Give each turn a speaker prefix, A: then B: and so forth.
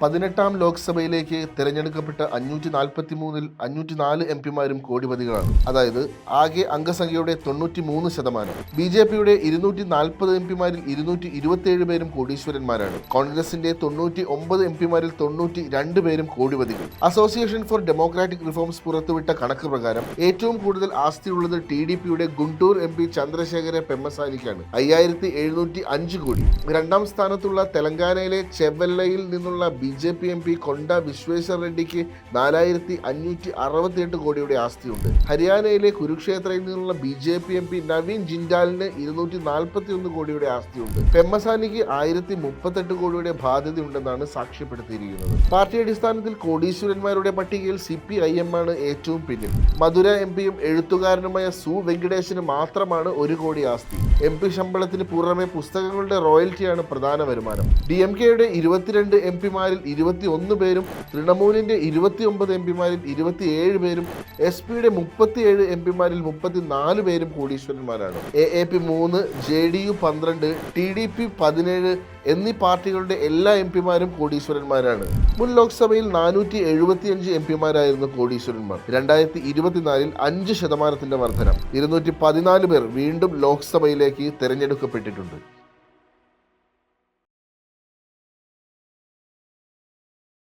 A: പതിനെട്ടാം ലോക്സഭയിലേക്ക് തിരഞ്ഞെടുക്കപ്പെട്ട അഞ്ഞൂറ്റി നാൽപ്പത്തി മൂന്നിൽ അഞ്ഞൂറ്റി നാല് എം പിമാരും കോടിപതികളാണ്. അതായത് ആകെ അംഗസംഖ്യയുടെ തൊണ്ണൂറ്റി മൂന്ന് ശതമാനം. ബി ജെ പിയുടെ ഇരുന്നൂറ്റി നാൽപ്പത് എം പിമാരിൽ ഇരുന്നൂറ്റി ഇരുപത്തിയേഴ് പേരും കോടീശ്വരന്മാരാണ്. കോൺഗ്രസിന്റെ തൊണ്ണൂറ്റി ഒമ്പത് എം പിമാരിൽ തൊണ്ണൂറ്റി രണ്ട് പേരും കോടിപതികൾ. അസോസിയേഷൻ ഫോർ ഡെമോക്രാറ്റിക് റിഫോംസ് പുറത്തുവിട്ട കണക്ക് പ്രകാരം ഏറ്റവും കൂടുതൽ ആസ്തിയുള്ളത് ടി ഡി പിയുടെ ഗുണ്ടൂർ എം പി ചന്ദ്രശേഖര പെമ്മസാനിക്കാണ്. അയ്യായിരത്തി എഴുന്നൂറ്റി അഞ്ച് കോടി. രണ്ടാം സ്ഥാനത്തുള്ള തെലങ്കാനയിലെ ചെവല്ലയിൽ നിന്നുള്ള B J P M P Konda Vishweshwar റെഡ്ഡിക്ക് നാലായിരത്തി അഞ്ഞൂറ്റി അറുപത്തിയെട്ട് കോടിയുടെ ആസ്തിയുണ്ട്. ഹരിയാനയിലെ കുരുക്ഷേത്രയിൽ നിന്നുള്ള B J P M P Naveen ജിൻഡാലിന് ഇരുന്നൂറ്റി നാൽപ്പത്തി ഒന്ന് കോടിയുടെ ആസ്തിയുണ്ട്. പെമ്മസാനിക്ക് ആയിരത്തി മുപ്പത്തെട്ട് കോടിയുടെ ബാധ്യതയുണ്ടെന്നാണ് സാക്ഷ്യപ്പെടുത്തിയിരിക്കുന്നത്. പാർട്ടി അടിസ്ഥാനത്തിൽ കോടീശ്വരന്മാരുടെ പട്ടികയിൽ സി പി ഐ എം ആണ് ഏറ്റവും പിന്നിൽ. മധുര എം പിയും എഴുത്തുകാരനുമായ സു വെങ്കടേശന് മാത്രമാണ് ഒരു കോടി ആസ്തി. എം പി ശമ്പളത്തിന് പുറമെ പുസ്തകങ്ങളുടെ റോയൽറ്റിയാണ് പ്രധാന വരുമാനം. ഡി എം കെയുടെ ഇരുപത്തിരണ്ട് എം പിമാരിൽ ഇരുപത്തി ഒന്ന് പേരും തൃണമൂലിന്റെ ഇരുപത്തി ഒമ്പത് എം പിമാരിൽ ഇരുപത്തിയേഴ് പേരും എസ് പിയുടെ മുപ്പത്തിയേഴ് എം പിമാരിൽ മുപ്പത്തിനാല് പേരും കോടീശ്വരന്മാരാണ്. എ എ പി മൂന്ന് ജെ ഡി യു പന്ത്രണ്ട് ടി ഡി പി പതിനേഴ് എന്നീ പാർട്ടികളുടെ എല്ലാ എം പിമാരും കോടീശ്വരന്മാരാണ്. മുൻ ലോക്സഭയിൽ നാനൂറ്റി എഴുപത്തിയഞ്ച് എം പിമാരായിരുന്നു കോടീശ്വരന്മാർ. രണ്ടായിരത്തി ഇരുപത്തിനാലിൽ അഞ്ച് ശതമാനത്തിന്റെ വർധനം. ഇരുന്നൂറ്റി പതിനാല് പേർ വീണ്ടും ലോക്സഭയിലേക്ക് തെരഞ്ഞെടുക്കപ്പെട്ടിട്ടുണ്ട്.